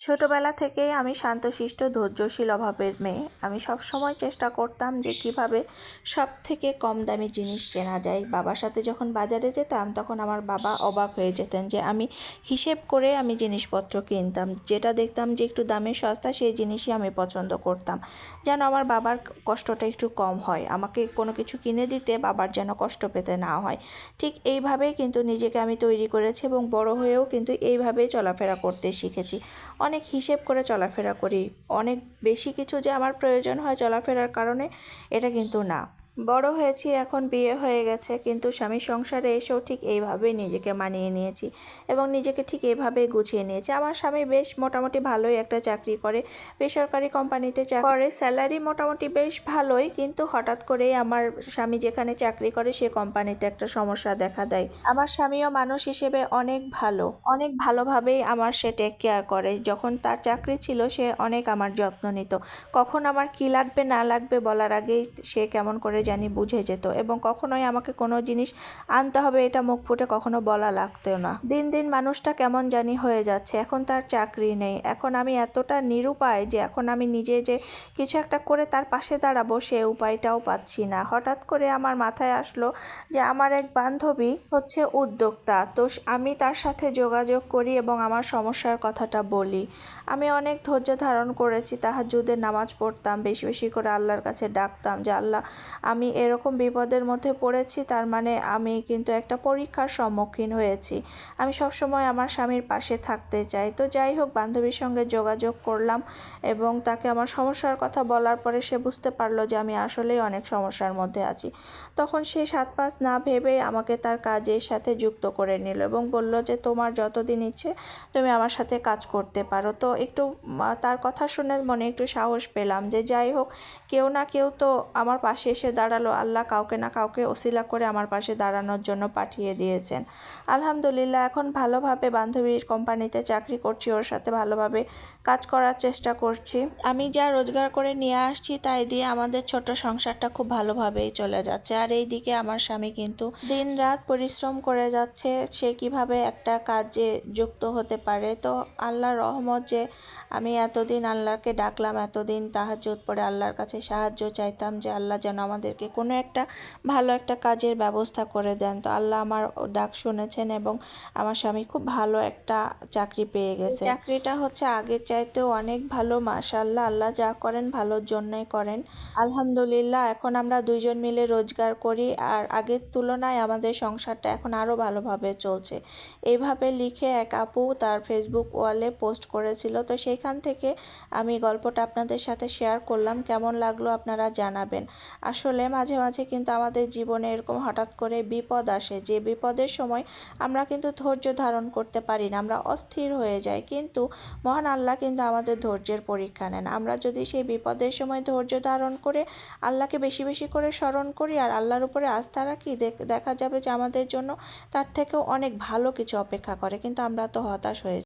ছোটবেলা থেকেই আমি শান্তশিষ্ট, ধৈর্যশীল অভাবের মেয়ে। আমি সব সময় চেষ্টা করতাম যে কীভাবে সব থেকে কম দামি জিনিস কেনা যায়। বাবার সাথে যখন বাজারে যেতাম, তখন আমার বাবা অবাক হয়ে যেতেন যে আমি হিসেব করে আমি জিনিসপত্র কিনতাম। যেটা দেখতাম যে একটু দামে সস্তা, সেই জিনিসই আমি পছন্দ করতাম। যেন আমার বাবার কষ্টটা একটু কম হয়। আমাকে কোনো কিছু কিনে দিতে বাবার যেন কষ্ট পেতে না হয়। ঠিক এইভাবেই কিন্তু নিজেকে আমি তৈরি করেছি এবং বড় হয়েও কিন্তু এইভাবেই চলাফেরা করতে শিখেছি। অনেক হিসেব করে চলাফেরা করি। অনেক বেশি কিছু যে আমার প্রয়োজন হয় চলাফেরার কারণে, এটা কিন্তু না। বড় হয়েছি, এখন বিয়ে হয়ে গেছে, কিন্তু স্বামী সংসারে এসেও ঠিক এইভাবেই নিজেকে মানিয়ে নিয়েছি এবং নিজেকে ঠিক এইভাবেই গুছিয়ে নিয়েছি। আমার স্বামী বেশ মোটামুটি ভালোই একটা চাকরি করে, বেসরকারি কোম্পানিতে চাকরি করে। স্যালারি মোটামুটি বেশ ভালোই, কিন্তু হঠাৎ করেই আমার স্বামী যেখানে চাকরি করে, সে কোম্পানিতে একটা সমস্যা দেখা দেয়। আমার স্বামীও মানুষ হিসেবে অনেক ভালো, অনেক ভালোভাবেই আমার সে টেক কেয়ার করে। যখন তার চাকরি ছিল, সে অনেক আমার যত্ন নিত। কখন আমার কি লাগবে, না লাগবে বলার আগেই সে কেমন করে জানি বুঝে যেত এবং কখনোই আমাকে কোনো জিনিস আনতে হবে এটা মুখ ফুটে কখনো বলা লাগতো না। দিন দিন মানুষটা কেমন জানি হয়ে যাচ্ছে, এখন তার চাকরি নেই। এখন আমি এতটা নিরুপায় যে এখন আমি নিজে যে কিছু একটা করে তার পাশে দাঁড়াবো সে উপায়টাও পাচ্ছি না। হঠাৎ করে আমার মাথায় আসলো যে আমার এক বান্ধবী হচ্ছে উদ্যোক্তা, তো আমি তার সাথে যোগাযোগ করি এবং আমার সমস্যার কথাটা বলি। আমি অনেক ধৈর্য ধারণ করেছি তাহাজ্জুদের নামাজ পড়তাম, বেশি বেশি করে আল্লাহর কাছে ডাকতাম যে, আল্লাহ, আমি এরকম বিপদের মধ্যে পড়েছি, তার মানে আমি কিন্তু একটা পরীক্ষার সম্মুখীন হয়েছি। আমি সবসময় আমার স্বামীর পাশে থাকতে চাই। তো যাই হোক, বান্ধবীর সঙ্গে যোগাযোগ করলাম এবং তাকে আমার সমস্যার কথা বলার পরে সে বুঝতে পারল যে আমি আসলেই অনেক সমস্যার মধ্যে আছি। তখন সে সাত পাঁচ না ভেবে আমাকে তার কাজের সাথে যুক্ত করে নিল এবং বলল যে, তোমার যতদিন ইচ্ছে তুমি আমার সাথে কাজ করতে পারো। তো একটু তার কথা শুনে মনে একটু সাহস পেলাম যে, যাই হোক, কেউ না কেউ তো আমার পাশে এসে দাঁড়াল। আল্লাহ কাউকে না কাউকে ওসিলা করে আমার পাশে দাঁড়ানোর জন্য পাঠিয়ে দিয়েছেন। আলহামদুলিল্লাহ, এখন ভালোভাবে বান্ধবীর কোম্পানিতে চাকরি করছি, ওর সাথে ভালোভাবে কাজ করার চেষ্টা করছি। আমি যা রোজগার করে নিয়ে আসছি তাই দিয়ে আমাদের ছোট সংসারটা খুব ভালোভাবেই চলে যাচ্ছে। আর এই দিকে আমার স্বামী কিন্তু দিন রাত পরিশ্রম করে যাচ্ছে, সে কীভাবে একটা কাজে যুক্ত হতে পারে? তো আল্লাহর রহমত যে আমি এতদিন আল্লাহকে ডাকলাম, এতদিন তাহাজ্জুদ পরে আল্লাহর কাছে সাহায্য চাইতাম যে আল্লাহ যেন আমাদেরকে কোনো একটা ভালো একটা কাজের ব্যবস্থা করে দেন। তো আল্লাহ আমার ডাক শুনেছেন এবং আমার স্বামী খুব ভালো একটা চাকরি পেয়ে গেছে। চাকরিটা হচ্ছে আগের চাইতেও অনেক ভালো মাশাল্লাহ আল্লাহ যা করেন ভালোর জন্যই করেন। আলহামদুলিল্লাহ, এখন আমরা দুইজন মিলে রোজগার করি আর আগের তুলনায় আমাদের সংসারটা এখন আরও ভালোভাবে চলছে। এইভাবে লিখে এক আপু তার ফেসবুক ওয়ালে পোস্ট করেছিল। তো সেইখান থেকে আমি গল্পটা আপনাদের সাথে শেয়ার করলাম। কেমন লাগল আপনারা জানাবেন। আসলে মাঝে মাঝে কিন্তু আমাদের জীবনে এরকম হঠাৎ করে বিপদ আসে। যে বিপদের সময় আমরা কিন্তু ধৈর্য ধারণ করতে পারি না, আমরা অস্থির হয়ে যাই। কিন্তু মহান আল্লাহ কিন্তু আমাদের ধৈর্যের পরীক্ষা নেন। আমরা যদি সেই বিপদের সময় ধৈর্য ধারণ করে আল্লাহকে বেশি বেশি করে স্মরণ করি আর আল্লাহর উপরে আস্থা রাখি দেখা যাবে যে আমাদের জন্য তার থেকেও অনেক ভালো কিছু অপেক্ষা করে। কিন্তু আমরা তো হতাশ হয়ে